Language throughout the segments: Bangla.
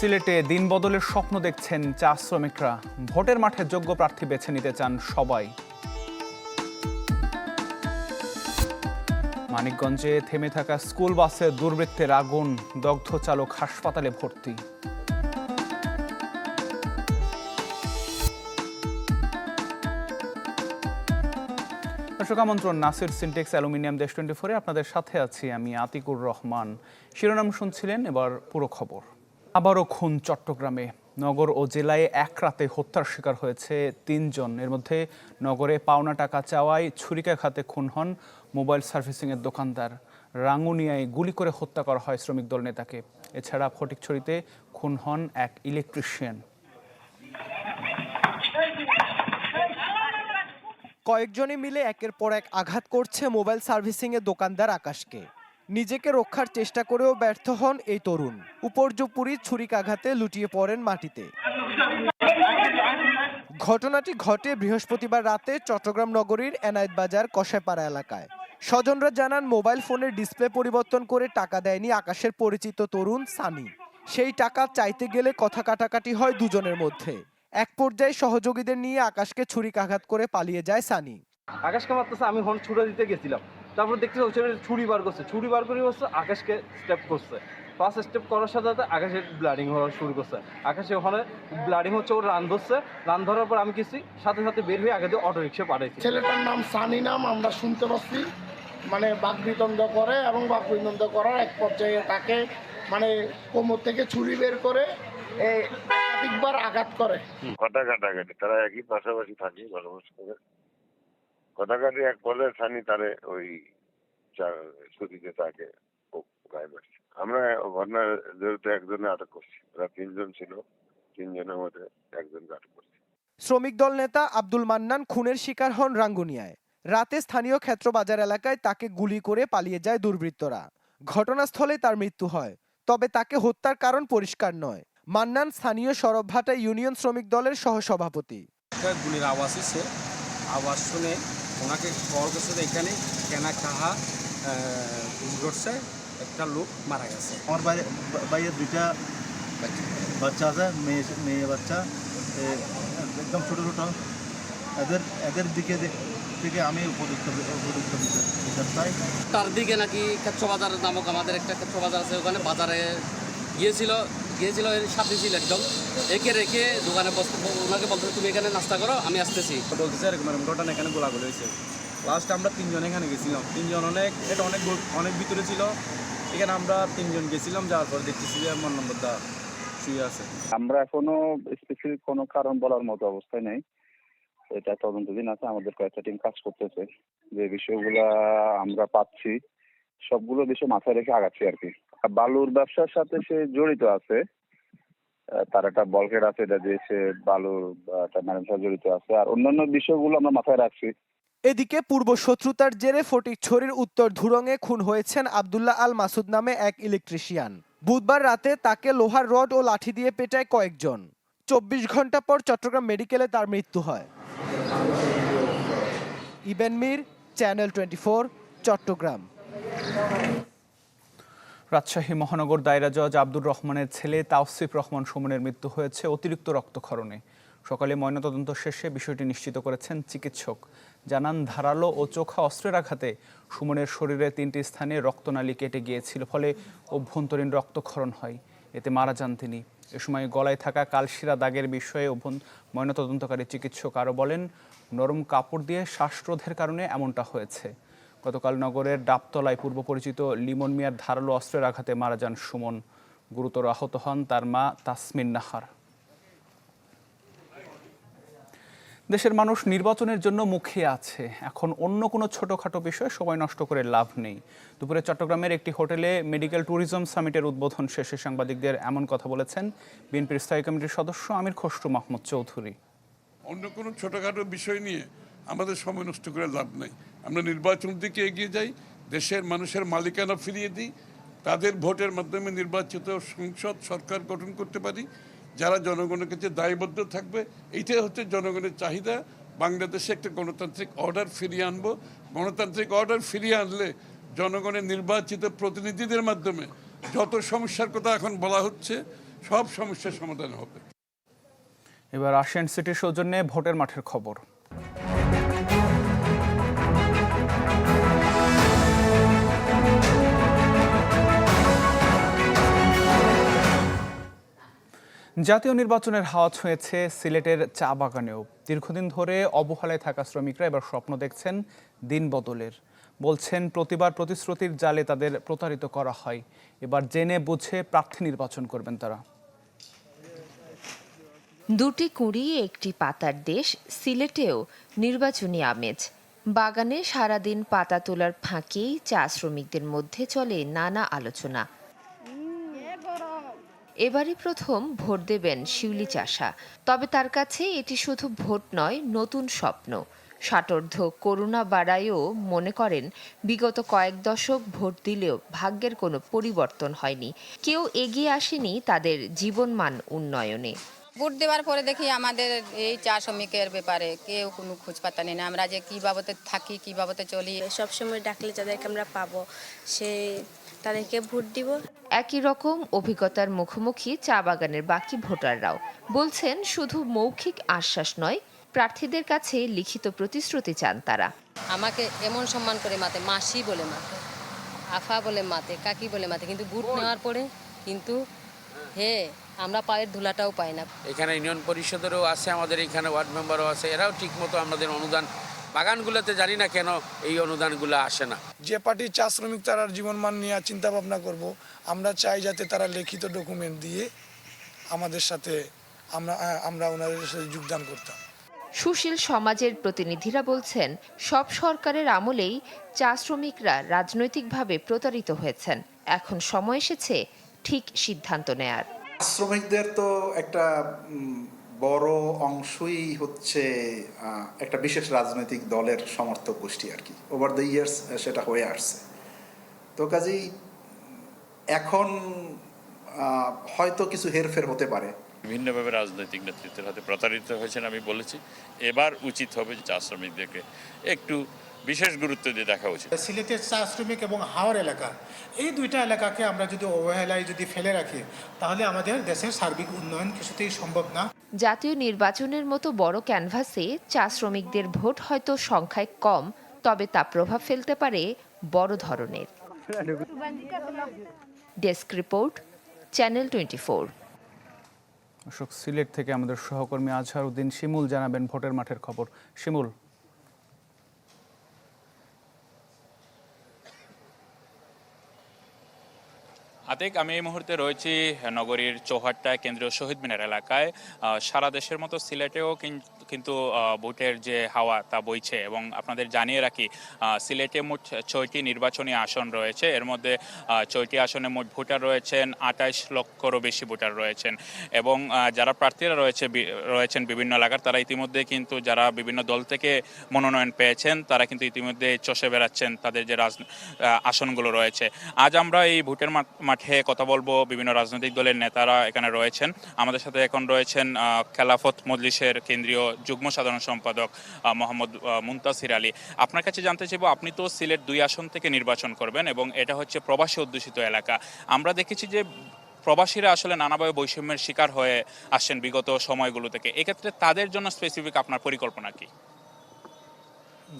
সিলেটে দিন বদলের স্বপ্ন দেখছেন চা শ্রমিকরা। ভোটের মাঠে যোগ্য প্রার্থী বেছে নিতে চান সবাই। মানিকগঞ্জে থেমে থাকা স্কুল বাসে দুর্বৃত্তের আগুন, দগ্ধ চালক হাসপাতালে ভর্তি। দর্শক নাসির সিনটেক্স অ্যালুমিনিয়াম দেশ টোয়েন্টি ফোরে। আপনাদের সাথে আছি আমি আতিকুর রহমান। শিরোনাম শুনছিলেন, এবার পুরো খবর। আবারও খুন চট্টগ্রামে। নগর ও জেলায় এক রাতে হত্যার শিকার হয়েছে তিনজন। এর মধ্যে নগরে পাওনা টাকা চাওয়ায় ছুরিকাঘাতে খুন হন মোবাইল সার্ভিসিংয়ের দোকানদার। রাঙ্গুনিয়ায় গুলি করে হত্যা করা হয় শ্রমিক দল নেতাকে। এছাড়া ফটিকছড়িতে খুন হন এক ইলেকট্রিশিয়ান। কয়েকজনে মিলে একের পর এক আঘাত করছে মোবাইল সার্ভিসিং এর দোকানদার আকাশকে। নিজেকে রক্ষার চেষ্টা করেও ব্যর্থ হন এই তরুণ। উপর্যুপুরি ছুরিকাঘাতে লুটিয়ে পড়েন মাটিতে। ঘটনাটি ঘটে বৃহস্পতিবার রাতে চট্টগ্রাম নগরীর এনায়েত বাজার কষাইপাড়া এলাকায়। স্বজনরা জানান, মোবাইল ফোনের ডিসপ্লে পরিবর্তন করে টাকা দেয়নি আকাশের পরিচিত তরুণ সানি। সেই টাকা চাইতে গেলে কথা কাটাকাটি হয় দুজনের মধ্যে। এক পর্যায়ে সহযোগীদের নিয়ে আকাশকে ছুরিকাঘাত করে পালিয়ে যায় সানি। আকাশকে মারতেছে, আমি হন ছুড়ে দিতে গেছিলাম। তারপর দেখতেছি ওই ছেলে ছুরি বার করছে। ছুরি বার করে হচ্ছে আকাশকে স্টেপ করছে। পাঁচ স্টেপ করার সাথে সাথে আকাশের ব্লাডিং হওয়া শুরু করছে। আকাশে ওখানে ব্লাডিং হচ্ছে ওর রান ধরছে। রান ধরার পর আমি কিছু সাথে সাথে বের হয়ে আগে দিয়ে অটো রিক্সা পাঠাইছি। ছেলেটার নাম সানি নাম আমরা শুনতে পাচ্ছি। মানে বাকবিতন্ড করে এবং বাকবিতন্ড করার এক পর্যায়ে তাকে মানে কোমর থেকে ছুরি বের করে এই একাধিকবার আঘাত করে। কথা কাটাকাটি তারা একই পাশাপাশি থাকে ভালোবাসা করে। কথা কাটি এক বলে সানি তারে ওই ছুটিতে তাকে গায়ে মারছে আমরা ঘটনার জড়িত একজনে আটক করছি। ওরা তিনজন ছিল তিনজনের মধ্যে একজনকে আটক করছি। শ্রমিক দল নেতা আব্দুল মান্নান খুনের শিকার হন রাঙ্গুনিয়ায়। রাতে স্থানীয় ক্ষেত্র বাজার এলাকায় তাকে গুলি করে পালিয়ে যায় দুর্বৃত্তরা। ঘটনাস্থলে তার মৃত্যু হয় তবে তাকে হত্যার কারণ পরিষ্কার নয়। মান্নান স্থানীয় সরবভাটা ইউনিয়ন শ্রমিক দলের সহসভাপতি। গুলির আওয়াজ এসে আওয়াজ শুনে ওনাকে কল করছে যে এখানে কেনা কাহা করছে একটা লোক মারা গেছে। আমার বাইরে বাইরে দুইটা বাচ্চা। আছে মেয়ে মেয়ে বাচ্চা। একদম ছোটো ছোটো। এদের এদের দিকে থেকে আমি উপযুক্ত উপযুক্ত বিচার চাই। তার দিকে নাকি ক্ষেত্র বাজার নামক আমাদের একটা ক্ষেত্র বাজার আছে ওখানে বাজারে গিয়েছিল। গিয়েছিল এর সাথে ছিল একদম। একে রেখে দোকানে বসতে ওনাকে বলতে তুমি এখানে নাস্তা করো আমি আসতেছি। বলতেছে এরকম এরকম ঘটনা এখানে গোলাগুলি হয়েছে। লাস্ট আমরা তিনজন এখানে গেছিলাম। তিনজন অনেক এটা অনেক অনেক ভিতরে ছিল। এখানে আমরা তিনজন গেছিলাম যাওয়ার পর দেখতেছি যে আমার নম্বরটা শুয়ে আছে। আমরা এখনও স্পেসিফিক কোনো কারণ বলার মতো অবস্থায় নেই। এটা তদন্তদিন আছে আমাদের কয়েকটা টিম কাজ করতেছে। যে বিষয়গুলা আমরা পাচ্ছি সবগুলো বিষয় মাথায় রেখে আগাচ্ছি আর কি। বালুর ব্যবসার সাথে সে জড়িত আছে। তার একটা বলকেট আছে এটা দিয়ে সে বালুর জড়িত আছে। আর অন্যান্য বিষয়গুলো আমরা মাথায় রাখছি। এদিকে পূর্ব শত্রুতার জেরে ফটিকছড়ির উত্তর ধুরঙে খুন হয়েছেন আবদুল্লাহ আল মাসুদ নামে এক ইলেকট্রিশিয়ান। বুধবার রাতে তাকে লোহার রড ও লাঠি দিয়ে পেটায় কয়েকজন। চব্বিশ ঘণ্টা পর চট্টগ্রাম মেডিকেলে তার মৃত্যু হয়। ইবেন মির, চ্যানেল টোয়েন্টি চট্টগ্রাম। রাজশাহী মহানগর দায়রা জজ আব্দুর রহমানের ছেলে তাওসিফ রহমান সুমনের মৃত্যু হয়েছে অতিরিক্ত রক্তক্ষরণে। সকালে ময়নাতদন্ত শেষে বিষয়টি নিশ্চিত করেছেন চিকিৎসক। জানান, ধারালো ও চোখা অস্ত্রের আঘাতে সুমনের শরীরে তিনটি স্থানে রক্তনালী কেটে গিয়েছিল, ফলে অভ্যন্তরীণ রক্তক্ষরণ হয়। এতে মারা যান তিনি। এ সময় গলায় থাকা কালশিরা দাগের বিষয়ে ময়নাতদন্তকারী চিকিৎসক আরও বলেন, নরম কাপড় দিয়ে শ্বাসরোধের কারণে এমনটা হয়েছে। গতকাল নগরের ডাবতলায় পূর্ব পরিচিত লিমন মিয়ার ধারালো অস্ত্রের আঘাতে মারা যান সুমন। গুরুতর আহত হন তার মা তাসমিন নাহার। দেশের মানুষ নির্বাচনের জন্য মুখে আছে। এখন অন্য কোনো ছোটোখাটো বিষয়ে সময় নষ্ট করে লাভ নেই। দুপুরে চট্টগ্রামের একটি হোটেলে মেডিকেল ট্যুরিজম সামিটের উদ্বোধন শেষে সাংবাদিকদের এমন কথা বলেছেন বিএনপির স্থায়ী কমিটির সদস্য আমির খসরু মাহমুদ চৌধুরী। অন্য কোনো ছোটোখাটো বিষয় নিয়ে আমাদের সময় নষ্ট করে লাভ নেই। আমরা নির্বাচন দিকে এগিয়ে যাই, দেশের মানুষের মালিকানা ফিরিয়ে দিই, তাদের ভোটের মাধ্যমে নির্বাচিত সংসদ সরকার গঠন করতে পারি, যারা জনগণের কাছে দায়বদ্ধ থাকবে এইটাই হচ্ছে জনগণের চাহিদা। বাংলাদেশে একটা গণতান্ত্রিক অর্ডার ফিরিয়ে আনব। গণতান্ত্রিক অর্ডার ফিরিয়ে আনলে জনগণের নির্বাচিত প্রতিনিধিদের মাধ্যমে যত সমস্যার কথা এখন বলা হচ্ছে, সব সমস্যার সমাধান হবে। এবার আশিয়ান সিটির সৌজন্যে ভোটের মাঠের খবর। জাতীয় নির্বাচনের হাওয়া ছুঁয়েছে সিলেটের চা বাগানেও। দীর্ঘদিন ধরে অবহেলায় থাকা শ্রমিকরা এবার স্বপ্ন দেখছেন দিন বদলের। বলছেন, প্রতিবার প্রতিশ্রুতির জালে তাদের প্রতারিত করা হয়। এবার জেনে বুঝে প্রার্থী নির্বাচন করবেন তারা। দুটি কুঁড়ি, একটি পাতার দেশ, সিলেটেও নির্বাচনী আমেজ। বাগানে সারাদিন পাতা তোলার ফাঁকেই চা শ্রমিকদের মধ্যে চলে নানা আলোচনা। এবারই প্রথম ভোট দেবেন শিউলি চাষা। তবে তার কাছে এটি শুধু ভোট নয় নতুন স্বপ্ন। ষাটোর্ধ করুণা বাড়ায়ও মনে করেন বিগত কয়েক দশক ভোট দিলেও ভাগ্যের কোনো পরিবর্তন হয়নি। কেউ এগিয়ে আসেনি তাদের জীবনমান উন্নয়নে। ভোট দেওয়ার পরে দেখি আমাদের এই চা শ্রমিকের ব্যাপারে কেউ কোনো খোঁজ পাতা নেই না। আমরা যে কী বাবদে থাকি কী বাবদে চলি সবসময় ডাকলে যাদেরকে আমরা পাবো সে তাদেরকে ভোট দিব। একই রকম অভিজ্ঞতার মুখোমুখি চা বাগানের বাকি ভোটাররাও। বলছেন শুধু মৌখিক আশ্বাস নয় প্রার্থীদের কাছে লিখিত প্রতিশ্রুতি চান তারা। আমাকে এমন সম্মান করে মাতে মাসি বলে মাতে আফা বলে মাতে কাকি বলে মাতে কিন্তু ভোট নেওয়ার পরে কিন্তু হে আমরা পায়ের ধুলাটাও পাই না। এখানে ইউনিয়ন পরিষদেরও আছে আমাদের এখানে ওয়ার্ড মেম্বারও আছে এরাও ঠিকমতো আমাদের অনুদান বাগানগুলোতে জানি না কেন এই অনুদানগুলো আসে না। যে পার্টি চা শ্রমিক তারা জীবনমান নিয়ে চিন্তা ভাবনা করব আমরা চাই যাতে তারা লিখিত ডকুমেন্ট দিয়ে আমাদের সাথে আমরা আমরা ওনাদের সাথে যোগদান করতাম। সুশীল সমাজের প্রতিনিধিরা বলছেন সব সরকারের আমলেই চা শ্রমিকরা রাজনৈতিকভাবে প্রতারিত হয়েছেন। এখন সময় এসেছে ঠিক সিদ্ধান্ত নেয়ার। শ্রমিকদের তো একটা বড় অংশই হচ্ছে একটা বিশেষ রাজনৈতিক দলের সমর্থক গোষ্ঠী আর কি। ওভার দ্য ইয়ার্স সেটা হয়ে আসছে। তো কাজেই এখন হয়তো কিছু হেরফের হতে পারে। ভিন্নভাবে রাজনৈতিক নেতৃত্বের হাতে প্রতারিত হয়েছেন আমি বলেছি। এবার উচিত হবে চা শ্রমিকদেরকে একটু বিশেষ গুরুত্ব দিয়ে দেখা উচিত। সিলেটের চা শ্রমিক এবং হাওর এলাকা এই দুইটা এলাকাকে আমরা যদি অবহেলায় যদি ফেলে রাখি তাহলে আমাদের দেশের সার্বিক উন্নয়ন কিছুতেই সম্ভব না। জাতীয় নির্বাচনের মতো বড় ক্যানভাসে চা শ্রমিকদের ভোট হয়তো সংখ্যায় কম তবে তা প্রভাব ফেলতে পারে বড় ধরনের। Desk report channel twenty four. Ashok Sylhet থেকে আমাদের সহকর্মী আজহার উদ্দিন শিমুল জানাবেন ভোটের মাঠের খবর। শিমুল আতিক আমি এই মুহূর্তে রয়েছি নগরীর চৌহাট্টা কেন্দ্রীয় শহীদ মিনার এলাকায়। সারা দেশের মতো সিলেটেও কিন- কিন্তু ভোটের যে হাওয়া তা বইছে এবং আপনাদের জানিয়ে রাখি সিলেটে মোট ছয়টি নির্বাচনী আসন রয়েছে। এর মধ্যে ছয়টি আসনে মোট ভোটার রয়েছেন, আঠাইশ লক্ষরও বেশি ভোটার রয়েছেন। এবং যারা প্রার্থীরা রয়েছে রয়েছেন বিভিন্ন এলাকার, তারা ইতিমধ্যে কিন্তু, যারা বিভিন্ন দল থেকে মনোনয়ন পেয়েছেন, তারা কিন্তু ইতিমধ্যে চষে বেড়াচ্ছেন তাদের যে রাজ আসনগুলো রয়েছে। আজ আমরা এই ভোটের মাঠ- মাঠে কথা বলব বিভিন্ন রাজনৈতিক দলের নেতারা এখানে রয়েছেন। আমাদের সাথে এখন রয়েছেন খেলাফত মজলিসের কেন্দ্রীয় যুগ্ম সাধারণ সম্পাদক মোহাম্মদ মুনতাসির আলী। আপনার কাছে জানতে চাইব, আপনি তো সিলেট দুই আসন থেকে নির্বাচন করবেন এবং এটা হচ্ছে প্রবাসী অধ্যুষিত এলাকা। আমরা দেখেছি যে প্রবাসীরা আসলে নানাভাবে বৈষম্যের শিকার হয়ে আসছেন বিগত সময়গুলো থেকে। এক্ষেত্রে তাদের জন্য স্পেসিফিক আপনার পরিকল্পনা কি?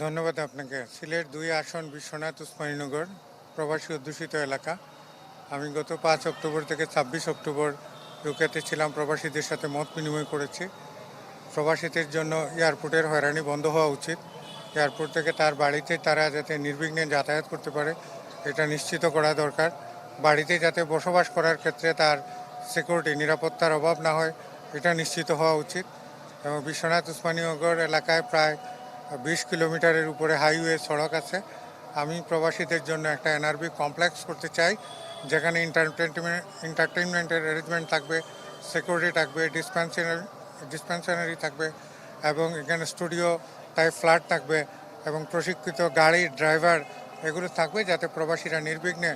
ধন্যবাদ আপনাকে। সিলেট দুই আসন বিশ্বনাথ উসমানীনগর, প্রবাসী অধ্যুষিত এলাকা। আমি গত পাঁচ অক্টোবর থেকে ছাব্বিশ অক্টোবর ইউকেতে ছিলাম, প্রবাসীদের সাথে মত বিনিময় করেছি। প্রবাসীদের জন্য এয়ারপোর্টের হয়রানি বন্ধ হওয়া উচিত। এয়ারপোর্ট থেকে তার বাড়িতে তারা যাতে নির্বিঘ্নে যাতায়াত করতে পারে, এটা নিশ্চিত করা দরকার। বাড়িতে যাতে বসবাস করার ক্ষেত্রে তার সিকিউরিটি নিরাপত্তার অভাব না হয়, এটা নিশ্চিত হওয়া উচিত। এবং বিশ্বনাথ উসমানীনগর এলাকায় প্রায় বিশ কিলোমিটারের উপরে হাইওয়ে সড়ক আছে। আমি প্রবাসীদের জন্য একটা এনআরবি কমপ্লেক্স করতে চাই। যেখানে এন্টারটেনমেন্ট এন্টারটেনমেন্টের অ্যারেঞ্জমেন্ট থাকবে সিকিউরিটি থাকবে ডিসপেন্সারি ডিসপেন্সারি থাকবে, এবং এখানে স্টুডিও টাইপ ফ্ল্যাট থাকবে, এবং প্রশিক্ষিত গাড়ি ড্রাইভার এগুলো থাকবে যাতে প্রবাসীরা নির্বিঘ্নে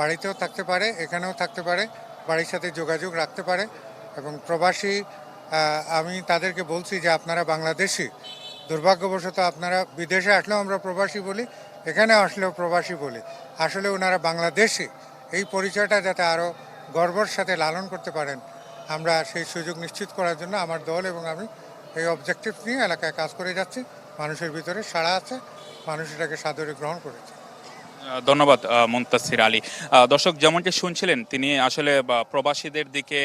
বাড়িতেও থাকতে পারে, এখানেও থাকতে পারে, বাড়ির সাথে যোগাযোগ রাখতে পারে, এবং প্রবাসী আমি তাদেরকে বলছি যে আপনারা বাংলাদেশি, দুর্ভাগ্যবশত আপনারা বিদেশে আসলেও আমরা প্রবাসী বলি, এখানে আসলেও প্রবাসী বলি। আসলে ওনারা বাংলাদেশি। এই পরিচয়টা যাতে আরও গর্বর সাথে লালন করতে পারেন, আমরা সেই সুযোগ নিশ্চিত করার জন্য আমার দল এবং আমি এই অবজেক্টিভ নিয়ে এলাকায় কাজ করে যাচ্ছি। মানুষের ভিতরে সাড়া আছে, মানুষ এটাকে সাদরে গ্রহণ করেছে। ধন্যবাদ মুনতাসির আলী। দর্শক, যেমনটি শুনছিলেন, তিনি আসলে প্রবাসীদের দিকে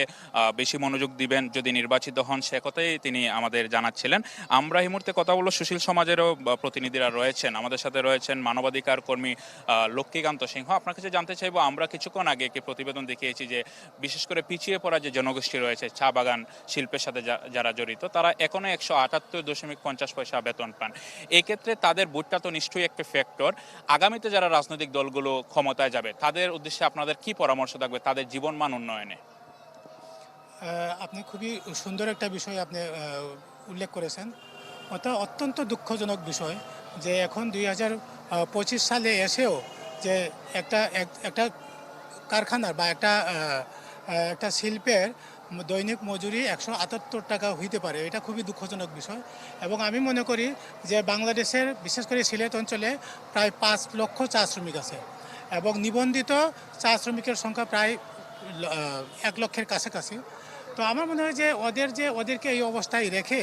বেশি মনোযোগ দিবেন যদি নির্বাচিত হন, সে কথাই তিনি আমাদের জানাচ্ছিলেন। আমরা এই মুহূর্তে কথা বলব সুশীল সমাজেরও প্রতিনিধিরা রয়েছেন। আমাদের সাথে রয়েছেন মানবাধিকার কর্মী লক্ষ্মীকান্ত সিংহ। আপনার কাছে জানতে চাইব, আমরা কিছুক্ষণ আগে একটি প্রতিবেদন দেখিয়েছি যে, বিশেষ করে পিছিয়ে পড়া যে জনগোষ্ঠী রয়েছে, চা বাগান শিল্পের সাথে যারা জড়িত, তারা এখনও একশো আটাত্তর দশমিক পঞ্চাশ পয়সা বেতন পান। এক্ষেত্রে তাদের ভোটটা তো নিশ্চয়ই একটা ফ্যাক্টর আগামীতে যারা রাজনৈতিক দলগুলো ক্ষমতায় যাবে, তাদের উদ্দেশ্যে আপনাদের কি পরামর্শ থাকবে তাদের জীবন মান উন্নয়নে আপনি খুবই সুন্দর একটা বিষয় আপনি উল্লেখ করেছেন। অর্থাৎ অত্যন্ত দুঃখজনক বিষয় যে এখন দুই হাজার পঁচিশ সালে এসেও যে একটা, এক- একটা কারখানার বা একটা একটা শিল্পের দৈনিক মজুরি একশো আটাত্তর টাকা হইতে পারে, এটা খুবই দুঃখজনক বিষয়। এবং আমি মনে করি যে বাংলাদেশের, বিশেষ করে সিলেট অঞ্চলে প্রায় পাঁচ লক্ষ চা শ্রমিক আছে। এবং নিবন্ধিত চা শ্রমিকের সংখ্যা প্রায় এক লক্ষের কাছাকাছি। তো আমার মনে হয় যে ওদের যে, ওদেরকে এই অবস্থায় রেখে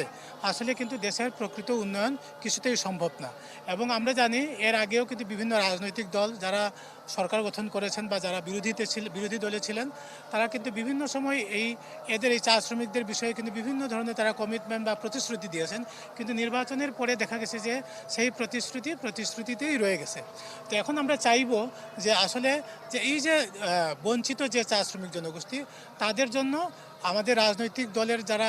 আসলে কিন্তু দেশের প্রকৃত উন্নয়ন কিছুতেই সম্ভব না। এবং আমরা জানি এর আগেও কিন্তু বিভিন্ন রাজনৈতিক দল যারা সরকার গঠন করেছেন বা যারা বিরোধীতে ছিল, বিরোধী দলে ছিলেন, তারা কিন্তু বিভিন্ন সময় এই, এদের এই চা শ্রমিকদের বিষয়ে কিন্তু বিভিন্ন ধরনের তারা কমিটমেন্ট বা প্রতিশ্রুতি দিয়েছেন। কিন্তু নির্বাচনের পরে দেখা গেছে যে সেই প্রতিশ্রুতি, প্রতিশ্রুতিতেই রয়ে গেছে। তো এখন আমরা চাইব যে আসলে যে এই যে বঞ্চিত যে চা শ্রমিক জনগোষ্ঠী, তাদের জন্য আমাদের রাজনৈতিক দলের যারা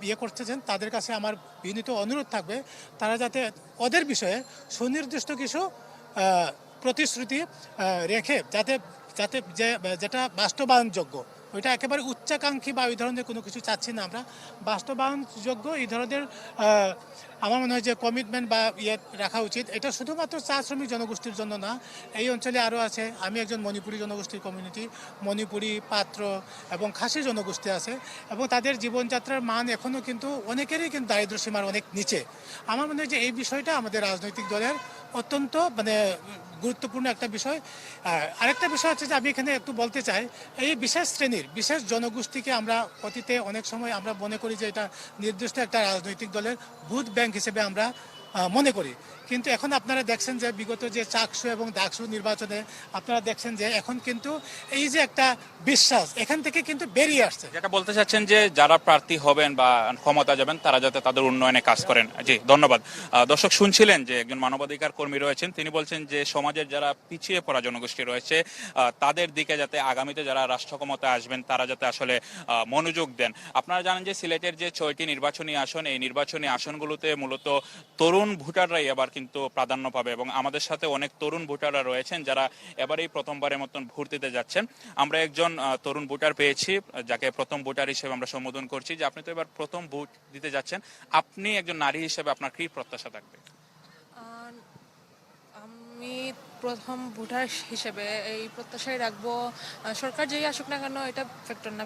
বিয়ে করতেছেন তাদের কাছে আমার বিনীত অনুরোধ থাকবে, তারা যাতে ওদের বিষয়ে সুনির্দিষ্ট কিছু প্রতিশ্রুতি রেখে যাতে যাতে যে, যেটা বাস্তবায়নযোগ্য, ওইটা একেবারে উচ্চাকাঙ্ক্ষী বা ওই ধরনের কোনো কিছু চাচ্ছি না আমরা। বাস্তবায়নযোগ্য এই ধরনের আমার মনে হয় যে কমিটমেন্ট বা ইয়ে রাখা উচিত। এটা শুধুমাত্র চা শ্রমিক জনগোষ্ঠীর জন্য না, এই অঞ্চলে আরও আছে। আমি একজন মণিপুরী জনগোষ্ঠীর কমিউনিটি মণিপুরি পাত্র এবং খাসি জনগোষ্ঠী আছে এবং তাদের জীবনযাত্রার মান এখনও কিন্তু অনেকেরই কিন্তু দারিদ্র সীমার অনেক নিচে। আমার মনে হয় যে এই বিষয়টা আমাদের রাজনৈতিক দলের অত্যন্ত মানে গুরুত্বপূর্ণ একটা বিষয়। আরেকটা বিষয় হচ্ছে যে আমি এখানে একটু বলতে চাই, এই বিশেষ শ্রেণির, বিশেষ জনগোষ্ঠীকে আমরা অতীতে অনেক সময় আমরা মনে করি যে এটা নির্দিষ্ট একটা রাজনৈতিক দলের ভূত ব্যাংক হিসেবে আমরা আহ, মনে করি। কিন্তু এখন আপনারা দেখছেন যে বিগত যে চাকসু এবং ডাকসু নির্বাচনে আপনারা দেখছেন যে এখন কিন্তু এই যে একটা বিশ্বাস, এখান থেকে কিন্তু বেরিয়ে আসছে। যেটা বলতে চাচ্ছেন যে যারা প্রার্থী হবেন বা ক্ষমতা যাবেন, তারা যাতে তাদের উন্নয়নে কাজ করেন। জি, ধন্যবাদ। দর্শক শুনছিলেন যে একজন মানবাধিকার কর্মী রয়েছেন, তিনি বলছেন যে সমাজের যারা পিছিয়ে পড়া জনগোষ্ঠী রয়েছে তাদের দিকে যাতে আগামীতে যারা রাষ্ট্র ক্ষমতায় আসবেন, তারা যাতে আসলে মনোযোগ দেন। আপনারা জানেন যে সিলেটের যে ছয়টি নির্বাচনী আসন, এই নির্বাচনী আসনগুলোতে মূলত তরুণ ভোটাররাই এবার কিন্তু প্রাধান্য পাবে এবং আমাদের সাথে অনেক তরুণ ভোটাররা রয়েছেন যারা এবারেই প্রথমবারের মতন ভোট দিতে যাচ্ছেন। আমরা একজন তরুণ ভোটার পেয়েছি, যাকে প্রথম ভোটার হিসেবে আমরা সম্বোধন করছি যে আপনি তো এবার প্রথম ভোট দিতে যাচ্ছেন। আপনি একজন নারী হিসেবে আপনার কি প্রত্যাশা থাকবে? আমি প্রথম ভোটার হিসেবে এই প্রত্যাশাই রাখব। সরকার যেই আসুক না কেন এটা ফ্যাক্টর না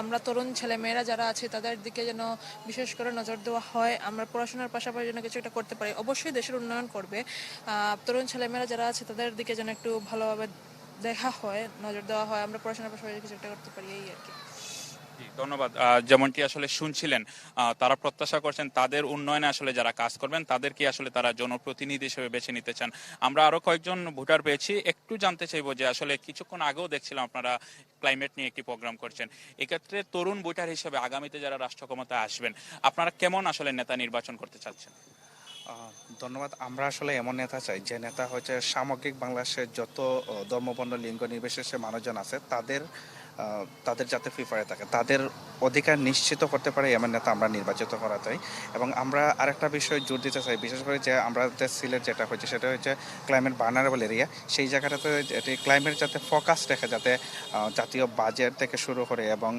আমরা তরুণ ছেলেমেয়েরা যারা আছে তাদের দিকে যেন বিশেষ করে নজর দেওয়া হয়। আমরা পড়াশোনার পাশাপাশি যেন কিছু একটা করতে পারি। অবশ্যই দেশের উন্নয়ন করবে। তরুণ ছেলেমেয়েরা যারা আছে তাদের দিকে যেন একটু ভালোভাবে দেখা হয়, নজর দেওয়া হয়। আমরা পড়াশোনার পাশাপাশি কিছু একটা করতে পারি, এই আর কি। ধন্যবাদ। যেমনটি আসলে শুনছিলেন তারা প্রত্যাশা করছেন তাদের উন্নয়নে আসলে যারা কাজ করবেন, তাদেরকে আসলে তারা জনপ্রতিনিধি হিসেবে বেছে নিতে চান। আমরা আরও কয়েকজন ভোটার পেয়েছি। একটু জানতে চাইব যে আসলে কিছুক্ষণ আগেও দেখছিলাম আপনারা ক্লাইমেট নিয়ে একটি প্রোগ্রাম করছেন। এক্ষেত্রে তরুণ ভোটার হিসেবে আগামীতে যারা রাষ্ট্র ক্ষমতায় আসবেন, আপনারা কেমন আসলে নেতা নির্বাচন করতে চাচ্ছেন? ধন্যবাদ। আমরা আসলে এমন নেতা চাই, যে নেতা হচ্ছে সামগ্রিক বাংলাদেশের যত ধর্মবর্ণ লিঙ্গ নির্বিশেষে মানুষজন আছে, তাদের তাদের যাতে প্রিফারে থাকে। তাদের অধিকার নিশ্চিত করতে পারে এমন নেতা আমরা নির্বাচিত করা চাই এবং আমরা আরেকটা বিষয় জোর দিতে চাই, বিশেষ করে যে আমাদের সিলেট যেটা হচ্ছে সেটা হচ্ছে ক্লাইমেট বার্নারেবল এরিয়া সেই জায়গাটাতে এটি ক্লাইমেট যাতে ফোকাস রেখে, যাতে জাতীয় বাজেট থেকে শুরু করে এবং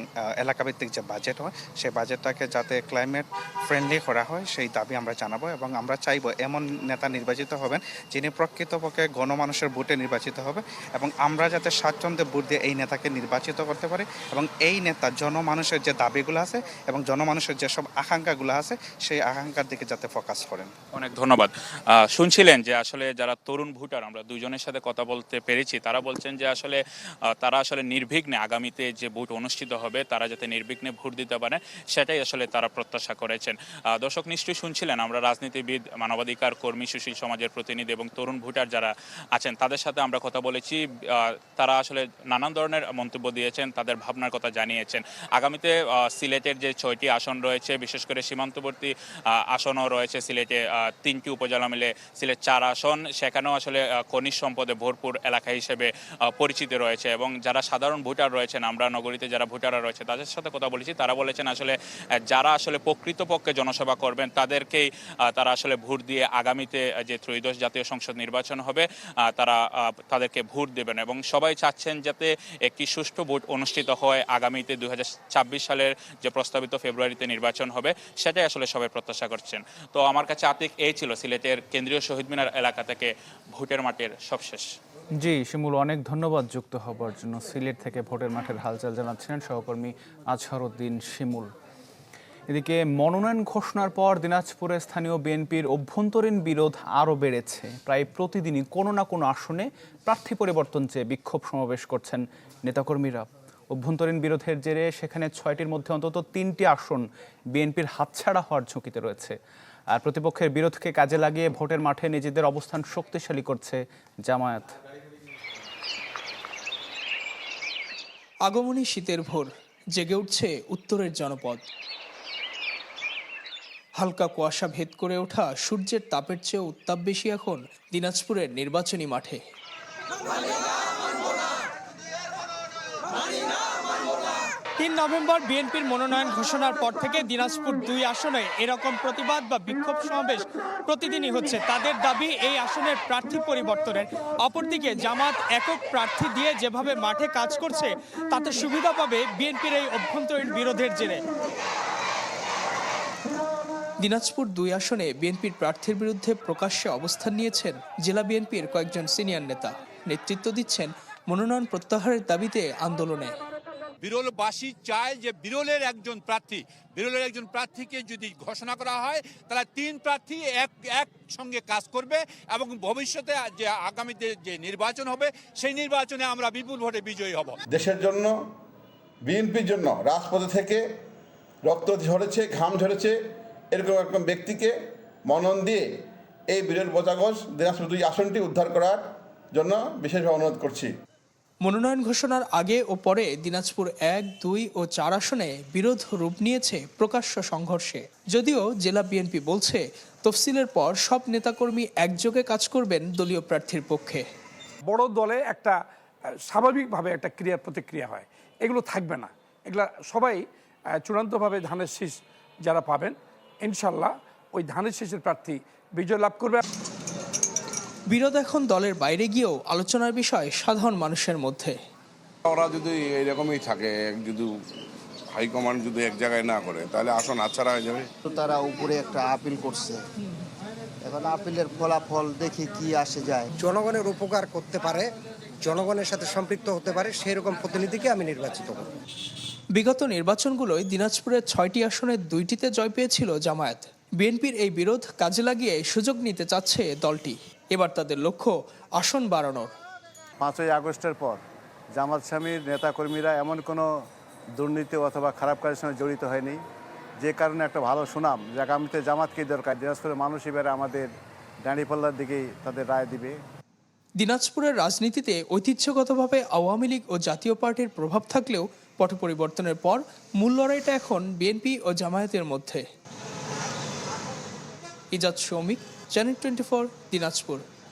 এলাকাভিত্তিক যে বাজেট হয়, সেই বাজেটটাকে যাতে ক্লাইমেট ফ্রেন্ডলি করা হয়, সেই দাবি আমরা জানাব এবং আমরা চাইব এমন নেতা নির্বাচিত হবেন যিনি প্রকৃতপক্ষে গণমানুষের ভোটে নির্বাচিত হবে এবং আমরা যাতে স্বাচ্ছন্দ্যে ভোট দিয়ে এই নেতাকে নির্বাচিত করতে পারে এবং এই নেতা জনমানুষের যে দাবিগুলো আছে এবং জনমানুষের যেসব আকাঙ্ক্ষাগুলো আছে, সেই আকাঙ্ক্ষার দিকে যাতে ফোকাস করেন। অনেক ধন্যবাদ। শুনছিলেন যে আসলে যারা তরুণ ভোটার, আমরা দুজনের সাথে কথা বলতে পেরেছি, তারা বলছেন যে আসলে তারা আসলে নির্বিঘ্নে আগামীতে যে ভোট অনুষ্ঠিত হবে, তারা যাতে নির্বিঘ্নে ভোট দিতে পারে, সেটাই আসলে তারা প্রত্যাশা করেছেন। দর্শক নিশ্চয়ই শুনছিলেন, আমরা রাজনীতিবিদ, মানবাধিকার কর্মী, সুশীল সমাজের প্রতিনিধি এবং তরুণ ভোটার যারা আছেন, তাদের সাথে আমরা কথা বলেছি। তারা আসলে নানান ধরনের মন্তব্য দিয়েছেন। তাদের ভাবনার কথা জানিয়েছেন। আগামীতে সিলেটের যে ছয়টি আসন রয়েছে, বিশেষ করে সীমান্তবর্তী আসনও রয়েছে সিলেটে তিনটি উপজেলা মিলে সিলেট চার আসন। সেখানেও আসলে খনিজ সম্পদে ভরপুর এলাকা হিসেবে পরিচিত রয়েছে এবং যারা সাধারণ ভোটার রয়েছেন, আমরা নগরীতে যারা ভোটাররা রয়েছে, তাদের সাথে কথা বলেছি। তারা বলেছেন আসলে যারা আসলে প্রকৃতপক্ষে জনসেবা করবেন, তাদেরকেই তারা আসলে ভোট দিয়ে আগামীতে যে ত্রয়োদশ জাতীয় সংসদ নির্বাচন হবে তারা তাদেরকে ভোট দেবেন এবং সবাই চাচ্ছেন যাতে একটি সুষ্ঠু ভোট অনুষ্ঠিত হয় আগামীতে দুই হাজার ছাব্বিশ সালের যে প্রস্তাবিত ফেব্রুয়ারিতে নির্বাচন হবে, সেটাই আসলে সবাই প্রত্যাশা করছেন। তো আমার কাছে আতিক এই ছিল সিলেটের কেন্দ্রীয় শহীদ মিনার এলাকা থেকে ভোটের মাঠের সবশেষ। জি, শিমুল, অনেক ধন্যবাদ যুক্ত হবার জন্য। সিলেট থেকে ভোটের মাঠের হালচাল জানাচ্ছিলেন সহকর্মী আজহারউদ্দিন শিমুল। এদিকে মনোনয়ন ঘোষণার পর দিনাজপুরে স্থানীয় বিএনপির অভ্যন্তরীণ বিরোধ আরও বেড়েছে। প্রায় প্রতিদিনই কোনো না কোনো আসনে প্রার্থী পরিবর্তন চেয়ে বিক্ষোভ সমাবেশ করছেন নেতাকর্মীরা। অভ্যন্তরীণ বিরোধের জেরে সেখানে ছয়টির মধ্যে অন্তত তিনটি আসন বিএনপির হাতছাড়া হওয়ার ঝুঁকিতে রয়েছে। আর প্রতিপক্ষের বিরোধকে কাজে লাগিয়ে ভোটের মাঠে নিজেদের অবস্থান শক্তিশালী করছে জামায়াত। আগমনী শীতের ভোর, জেগে উঠছে উত্তরের জনপদ। হালকা কুয়াশা ভেদ করে ওঠা সূর্যের তাপের চেয়েও উত্তাপ বেশি এখন দিনাজপুরের নির্বাচনী মাঠে। তিন নভেম্বর বিএনপির মনোনয়ন ঘোষণার পর থেকে দিনাজপুর দুই আসনে এরকম প্রতিবাদ বা বিক্ষোভ সমাবেশ প্রতিদিনই হচ্ছে। তাদের দাবি, এই আসনের প্রার্থী পরিবর্তনের। অপরদিকে জামাত একক প্রার্থী দিয়ে যেভাবে মাঠে কাজ করছে, তাতে সুবিধা পাবে বিএনপির এই অভ্যন্তরীণ বিরোধের জেরে। দিনাজপুর দুই আসনে বিএনপির প্রার্থীর বিরুদ্ধে প্রকাশ্যে অবস্থান নিয়েছেন জেলা বিএনপির কয়েকজন সিনিয়র নেতা। নেতৃত্ব দিচ্ছেন মনোনয়ন প্রত্যাহারের দাবিতে আন্দোলনে। বিরলবাসী চায় যে বিরলের একজন প্রার্থী, বিরলের একজন প্রার্থীকে যদি ঘোষণা করা হয়, তাহলে তিন প্রার্থী এক একসঙ্গে কাজ করবে এবং ভবিষ্যতে যে আগামীতে যে নির্বাচন হবে, সেই নির্বাচনে আমরা বিপুল ভোটে বিজয়ী হব। দেশের জন্য, বিএনপির জন্য রাজপথে থেকে রক্ত ঝরেছে, ঘাম ঝরেছে এরকম একজন ব্যক্তিকে মনন দিয়ে এই বিরল বোচাগজ দিনাজপুর দুই আসনটি উদ্ধার করার জন্য বিশেষভাবে অনুরোধ করছি। মনোনয়ন ঘোষণার আগে ও পরে দিনাজপুর এক, দুই ও চার আসনে বিরোধ রূপ নিয়েছে প্রকাশ্য সংঘর্ষে। যদিও জেলা বিএনপি বলছে, তফসিলের পর সব নেতাকর্মী একযোগে কাজ করবেন দলীয় প্রার্থীর পক্ষে। বড় দলে একটা স্বাভাবিকভাবে একটা ক্রিয়া প্রতিক্রিয়া হয়। এগুলো থাকবে না। এগুলা সবাই চূড়ান্তভাবে ধানের শীষ যারা পাবেন, ইনশাল্লাহ ওই ধানের শীষের প্রার্থী বিজয় লাভ করবে। বিরোধ এখন দলের বাইরে গিয়েও আলোচনার বিষয় সাধারণ মানুষের মধ্যে। ওরা যদি এরকমই থাকে যদি হাইকমান্ড যদি এক জায়গায় না করে তাহলে আসন আচ্ছাড়া হয়ে যাবে। তো তারা উপরে একটা আপিল করছে। এখন আপিলের ফলাফল দেখি কি আসে যায়। জনগণের উপকার করতে পারে জনগণের সাথে সম্পৃক্ত হতে পারে সেই রকম প্রতিনিধিকে আমি নির্বাচিত করব। বিগত নির্বাচনগুলোয় দিনাজপুরের ছয়টি আসনের দুইটিতে জয় পেয়েছিল জামায়াত। বিএনপির এই বিরোধ কাজে লাগিয়ে সুযোগ নিতে চাচ্ছে দলটি। এবার তাদের লক্ষ্য আসন বাড়ানোর পাঁচই আগস্টের পর জামাত স্বামীর নেতাকর্মীরা এমন কোনো দুর্নীতি অথবা খারাপ কাজের সঙ্গে জড়িত হয়নি। যে কারণে একটা ভালো সুনাম যে আগামীতে জামাতকেই দরকার। দিনাজপুরের মানুষ এবারে আমাদের দাঁড়িপাল্লার দিকেই তাদের রায় দিবে। দিনাজপুরের রাজনীতিতে ঐতিহ্যগতভাবে আওয়ামী লীগ ও জাতীয় পার্টির প্রভাব থাকলেও পট পরিবর্তনের পর মূল লড়াইটা এখন বিএনপি ও জামায়াতের মধ্যে। Ejaz Shoumik channel twenty four Dinajpur